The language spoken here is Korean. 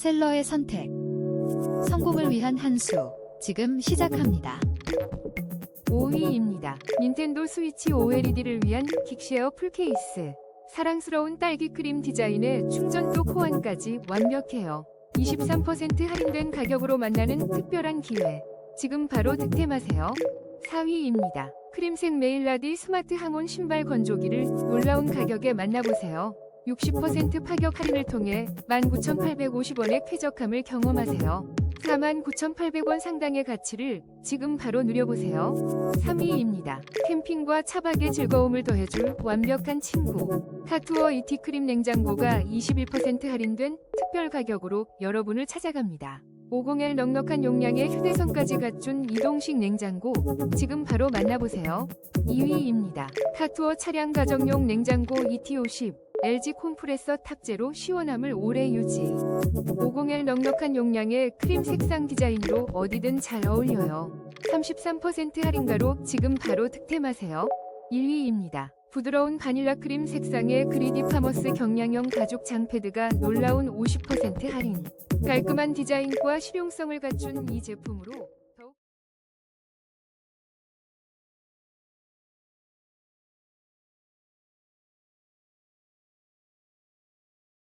셀러의 선택. 성공을 위한 한 수. 지금 시작합니다. 5위입니다. 닌텐도 스위치 OLED를 위한 긱쉐어 풀케이스. 사랑스러운 딸기 크림 디자인에 충전도 호환까지 완벽해요. 23% 할인된 가격으로 만나는 특별한 기회. 지금 바로 득템하세요. 4위입니다. 크림색 메일라디 스마트 항온 신발 건조기를 놀라운 가격에 만나보세요. 60% 파격 할인을 통해 19,850원의 쾌적함을 경험하세요. 49,800원 상당의 가치를 지금 바로 누려보세요. 3위입니다. 캠핑과 차박의 즐거움을 더해줄 완벽한 친구. 카투어 이티 크림 냉장고가 21% 할인된 특별 가격으로 여러분을 찾아갑니다. 50L 넉넉한 용량의 휴대선까지 갖춘 이동식 냉장고 지금 바로 만나보세요. 2위입니다. 카투어 차량 가정용 냉장고 ET50 LG 콤프레서 탑재로 시원함을 오래 유지. 50L 넉넉한 용량의 크림 색상 디자인으로 어디든 잘 어울려요. 33% 할인가로 지금 바로 득템하세요. 1위입니다. 부드러운 바닐라 크림 색상의 그리디 파머스 경량형 가죽 장패드가 놀라운 50% 할인. 깔끔한 디자인과 실용성을 갖춘 이 제품으로